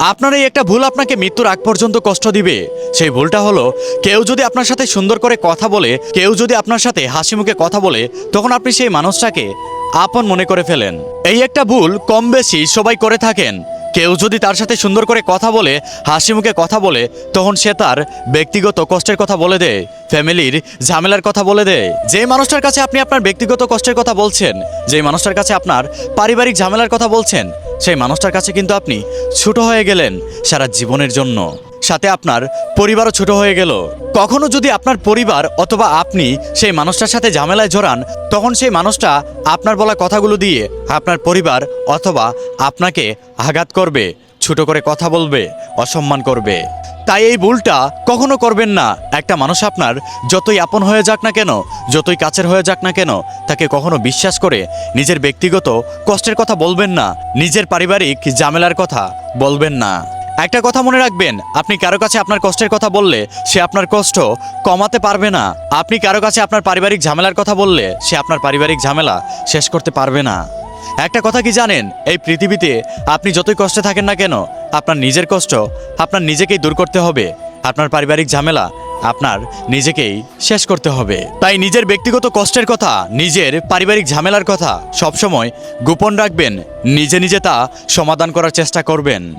আপনার এই একটা ভুল আপনাকে মৃত্যুর আগ পর্যন্ত কষ্ট দিবে। সেই ভুলটা হলো, কেউ যদি আপনার সাথে সুন্দর করে কথা বলে, কেউ যদি আপনার সাথে হাসি মুখে কথা বলে, তখন আপনি সেই মানুষটাকে আপন মনে করে ফেলেন। এই একটা ভুল কম বেশি সবাই করে থাকেন। কেউ যদি তার সাথে সুন্দর করে কথা বলে, হাসি মুখে কথা বলে, তখন সে তার ব্যক্তিগত কষ্টের কথা বলে দেয়, ফ্যামিলির ঝামেলার কথা বলে দেয়। যে মানুষটার কাছে আপনি আপনার ব্যক্তিগত কষ্টের কথা বলছেন, যে মানুষটার কাছে আপনার পারিবারিক ঝামেলার কথা বলছেন সেই মানুষটার কাছে কিন্তু আপনি ছোট হয়ে গেলেন সারা জীবনের জন্য। সাথে আপনার পরিবারও ছোট হয়ে গেল। কখনো যদি আপনার পরিবার অথবা আপনি সেই মানুষটার সাথে ঝামেলায় জড়ান, তখন সেই মানুষটা আপনার বলা কথাগুলো দিয়ে আপনার পরিবার অথবা আপনাকে আঘাত করবে, ছোট করে কথা বলবে, অসম্মান করবে। তাই এই ভুলটা কখনো করবেন না। একটা মানুষ আপনার যতই আপন হয়ে যাক না কেন, যতই কাছের হয়ে যাক না কেন, তাকে কখনো বিশ্বাস করে নিজের ব্যক্তিগত কষ্টের কথা বলবেন না, নিজের পারিবারিক ঝামেলার কথা বলবেন না। একটা কথা মনে রাখবেন, আপনি কারও কাছে আপনার কষ্টের কথা বললে সে আপনার কষ্ট কমাতে পারবে না। আপনি কারও কাছে আপনার পারিবারিক ঝামেলার কথা বললে সে আপনার পারিবারিক ঝামেলা শেষ করতে পারবে না। একটা কথা কি জানেন, এই পৃথিবীতে আপনি যতই কষ্টে থাকেন না কেন আপনার নিজের কষ্ট আপনার নিজেকেই দূর করতে হবে। আপনার পারিবারিক ঝামেলা আপনার নিজেকেই শেষ করতে হবে। তাই নিজের ব্যক্তিগত কষ্টের কথা, নিজের পারিবারিক ঝামেলার কথা সবসময় গোপন রাখবেন। নিজে নিজে তা সমাধান করার চেষ্টা করবেন।